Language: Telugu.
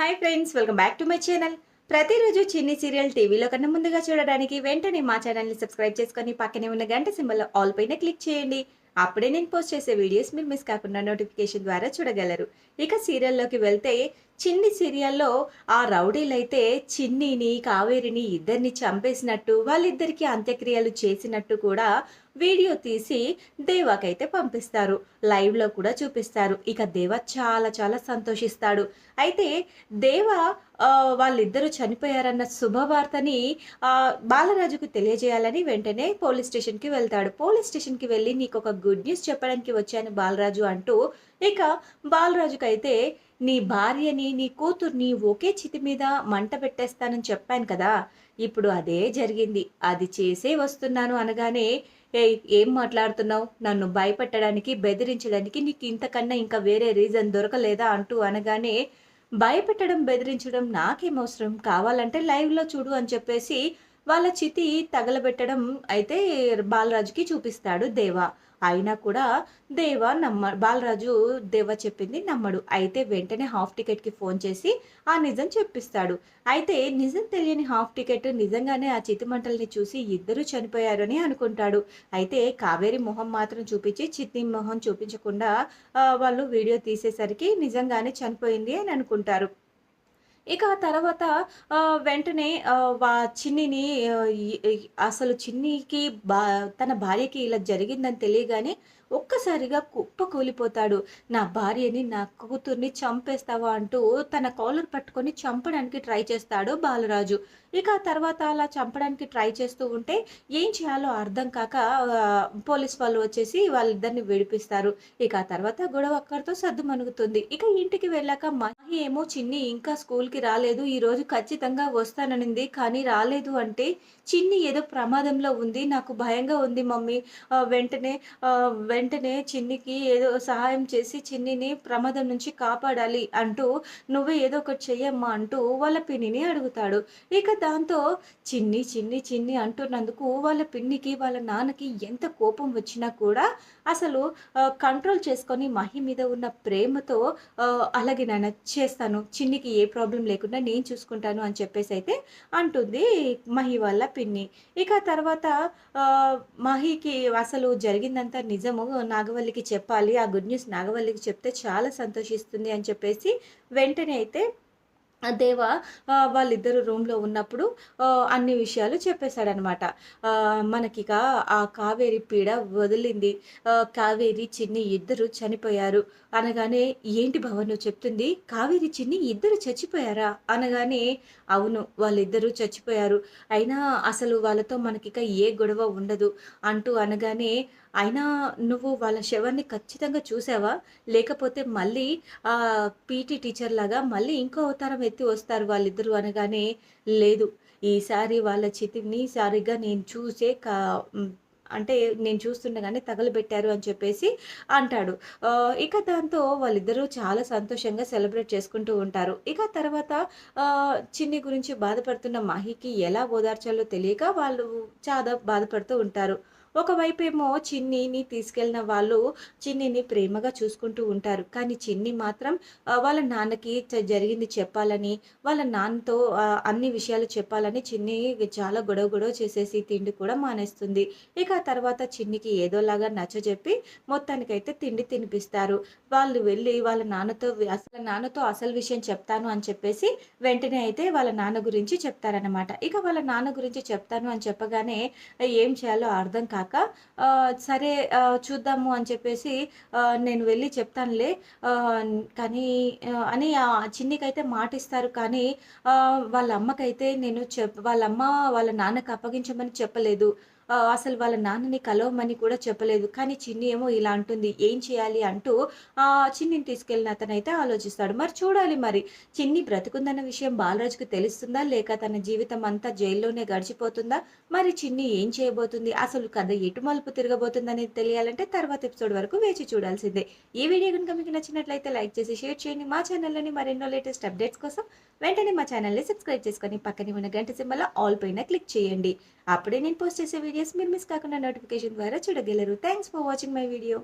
Hi friends welcome back to my channel. ప్రతిరోజు చిన్ని సీరియల్ టీవీలో కన్నా ముందుగా చూడడానికి వెంటనే మా ఛానల్ని సబ్స్క్రైబ్ చేసుకొని పక్కనే ఉన్న గంట సింబల్ ఆల్ పైన క్లిక్ చేయండి. అప్పుడే నేను పోస్ట్ చేసే వీడియోస్ మీరు మిస్ కాకుండా నోటిఫికేషన్ ద్వారా చూడగలరు. ఇక సీరియల్లోకి వెళ్తే చిన్ని సీరియల్లో ఆ రౌడీలైతే చిన్నిని కావేరిని ఇద్దరిని చంపేసినట్టు వాళ్ళిద్దరికీ అంత్యక్రియలు చేసినట్టు కూడా వీడియో తీసి దేవాకైతే పంపిస్తారు. లైవ్లో కూడా చూపిస్తారు. ఇక దేవ చాలా చాలా సంతోషిస్తాడు. అయితే దేవ వాళ్ళిద్దరూ చనిపోయారన్న శుభవార్తని బాలరాజుకు తెలియజేయాలని వెంటనే పోలీస్ స్టేషన్కి వెళ్తాడు. పోలీస్ స్టేషన్కి వెళ్ళి నీకు ఒక గుడ్ న్యూస్ చెప్పడానికి వచ్చాను బాలరాజు అంటూ ఇక బాలరాజుకైతే నీ భార్యని నీ కూతుర్ని ఒకే చితి మీద మంట పెట్టేస్తానని చెప్పాను కదా. ఇప్పుడు అదే జరిగింది. అది చేసే వస్తున్నాను అనగానే ఏయ్ ఏం మాట్లాడుతున్నావు? నన్ను భయపెట్టడానికి బెదిరించడానికి నీకు ఇంతకన్నా ఇంకా వేరే రీజన్ దొరకలేదా అంటూ అనగానే భయపెట్టడం బెదిరించడం నాకేం అవసరం? కావాలంటే లైవ్లో చూడు అని చెప్పేసి వాళ్ళ చితి తగలబెట్టడం అయితే బాలరాజుకి చూపిస్తాడు దేవా. అయినా కూడా దేవ నమ్మ బాలరాజు దేవ చెప్పింది నమ్మడు. అయితే వెంటనే హాఫ్ టికెట్కి ఫోన్ చేసి ఆ నిజం చెప్పిస్తాడు. అయితే నిజం తెలియని హాఫ్ టికెట్ నిజంగానే ఆ చితిమంటల్ని చూసి ఇద్దరు చనిపోయారని అనుకుంటాడు. అయితే కావేరి మొహం మాత్రం చూపించి చితి మొహం చూపించకుండా వాళ్ళు వీడియో తీసేసరికి నిజంగానే చనిపోయింది అని అనుకుంటారు. ఇక తర్వాత వెంటనే వా చిన్నిని అసలు చిన్నికి బా తన భార్యకి ఇలా జరిగిందని తెలియగానే ఒక్కసారిగా కుప్ప కూలిపోతాడు. నా భార్యని నా కూతుర్ని చంపేస్తావా అంటూ తన కాలర్ పట్టుకొని చంపడానికి ట్రై చేస్తాడు బాలరాజు. ఇక తర్వాత అలా చంపడానికి ట్రై చేస్తూ ఉంటే ఏం చేయాలో అర్థం కాక పోలీస్ వాళ్ళు వచ్చేసి వాళ్ళిద్దరిని విడిపిస్తారు. ఇక తర్వాత గొడవ అక్కడితో సర్దు మనుగుతుంది ఇక ఇంటికి వెళ్ళాక మహి ఏమో చిన్ని ఇంకా స్కూల్కి రాలేదు ఈ రోజు ఖచ్చితంగా వస్తాననింది. కానీ రాలేదు అంటే చిన్ని ఏదో ప్రమాదంలో ఉంది నాకు భయంగా ఉంది మమ్మీ. వెంటనే వెంటనే చిన్నికి ఏదో సహాయం చేసి చిన్నిని ప్రమాదం నుంచి కాపాడాలి అంటూ నువ్వే ఏదో ఒకటి చెయ్యమ్మా అంటూ వాళ్ళ పిన్నిని అడుగుతాడు. ఇక దాంతో చిన్ని చిన్ని చిన్ని అంటున్నందుకు వాళ్ళ పిన్నికి వాళ్ళ నాన్నకి ఎంత కోపం వచ్చినా కూడా అసలు కంట్రోల్ చేసుకొని మహి మీద ఉన్న ప్రేమతో అలాగే నాన్న చేస్తాను చిన్నికి ఏ ప్రాబ్లం లేకుండా నేను చూసుకుంటాను అని చెప్పేసి అయితే అంటుంది మహి వాళ్ళ పిన్ని. ఇక తర్వాత మహికి అసలు జరిగిందంతా నిజము నాగవల్లికి చెప్పాలి ఆ గుడ్ న్యూస్ నాగవల్లికి చెప్తే చాలా సంతోషిస్తుంది అని చెప్పేసి వెంటనే అయితే దేవ వాళ్ళిద్దరు రూమ్లో ఉన్నప్పుడు అన్ని విషయాలు చెప్పేశాడనమాట మనకిక ఆ కావేరి పీడ వదిలింది. కావేరి చిన్ని ఇద్దరు చనిపోయారు. అనగానే ఏంటి భవన్ చెప్తుంది? కావేరి చిన్ని ఇద్దరు చచ్చిపోయారా? అనగానే అవును వాళ్ళిద్దరూ చచ్చిపోయారు. అయినా అసలు వాళ్ళతో మనకిక ఏ గొడవ ఉండదు. అంటూ అనగానే అయినా నువ్వు వాళ్ళ శవాన్ని ఖచ్చితంగా చూసావా? లేకపోతే మళ్ళీ ఆ పీటీ టీచర్ లాగా మళ్ళీ ఇంకో అవతారం ఎత్తి వస్తారు వాళ్ళిద్దరూ అనగానే లేదు ఈసారి వాళ్ళ చితిని సారిగా నేను చూసే కా అంటే నేను చూస్తుండగానే తగలబెట్టారు అని చెప్పేసి అంటాడు. ఇక దాంతో వాళ్ళిద్దరూ చాలా సంతోషంగా సెలబ్రేట్ చేసుకుంటూ ఉంటారు. ఇక తర్వాత చిన్ని గురించి బాధపడుతున్న మహికి ఎలా ఓదార్చాలో తెలియక వాళ్ళు చాలా బాధపడుతూ ఉంటారు. ఒకవైపు ఏమో చిన్నిని తీసుకెళ్ళిన వాళ్ళు చిన్నిని ప్రేమగా చూసుకుంటూ ఉంటారు. కానీ చిన్ని మాత్రం వాళ్ళ నాన్నకి జరిగింది చెప్పాలని వాళ్ళ నాన్నతో అన్ని విషయాలు చెప్పాలని చిన్ని చాలా గొడవ గొడవ చేసేసి తిండి కూడా మానేస్తుంది. ఇక ఆ తర్వాత చిన్నికి ఏదోలాగా నచ్చజెప్పి మొత్తానికైతే తిండి తినిపిస్తారు. వాళ్ళు వెళ్ళి వాళ్ళ నాన్నతో అసలు నాన్నతో అసలు విషయం చెప్తాను అని చెప్పేసి వెంటనే అయితే వాళ్ళ నాన్న గురించి చెప్తారనమాట ఇక వాళ్ళ నాన్న గురించి చెప్తాను అని చెప్పగానే ఏం చేయాలో అర్థం కాదు ఆ, సరే చూద్దాము అని చెప్పేసి ఆ, నేను వెళ్ళి చెప్తానులే. ఆ, కానీ అని ఆ చిన్నికైతే మాటిస్తారు. కానీ ఆ, వాళ్ళ అమ్మకైతే నేను చెప్ వాళ్ళ అమ్మ వాళ్ళ నాన్నకు అప్పగించమని చెప్పలేదు. అసలు వాళ్ళ నాన్నని కలవమని కూడా చెప్పలేదు. కానీ చిన్ని ఏమో ఇలా అంటుంది ఏం చేయాలి? అంటూ ఆ చిన్నిని తీసుకెళ్ళిన అతనైతే ఆలోచిస్తాడు. మరి చూడాలి మరి. చిన్ని బ్రతుకుందన్న విషయం బాలరాజుకు తెలుస్తుందా? లేక తన జీవితం అంతా జైల్లోనే గడిచిపోతుందా? మరి చిన్ని ఏం చేయబోతుంది? అసలు కథ ఎటు మలుపు తిరగబోతుందని తెలియాలంటే తర్వాత ఎపిసోడ్ వరకు వేచి చూడాల్సిందే. ఈ వీడియో కనుక మీకు నచ్చినట్లయితే లైక్ చేసి షేర్ చేయండి. మా ఛానల్లోని మరెన్నో లేటెస్ట్ అప్డేట్స్ కోసం వెంటనే మా ఛానల్ని సబ్స్క్రైబ్ చేసుకొని పక్కనే ఉన్న గంట సింబల్ ఆల్ పైన క్లిక్ చేయండి. అప్పుడే నేను పోస్ట్ చేసే వీడియోస్ మీరు మిస్ కాకుండా నోటిఫికేషన్ ద్వారా చూడగలరు. Thanks for watching my video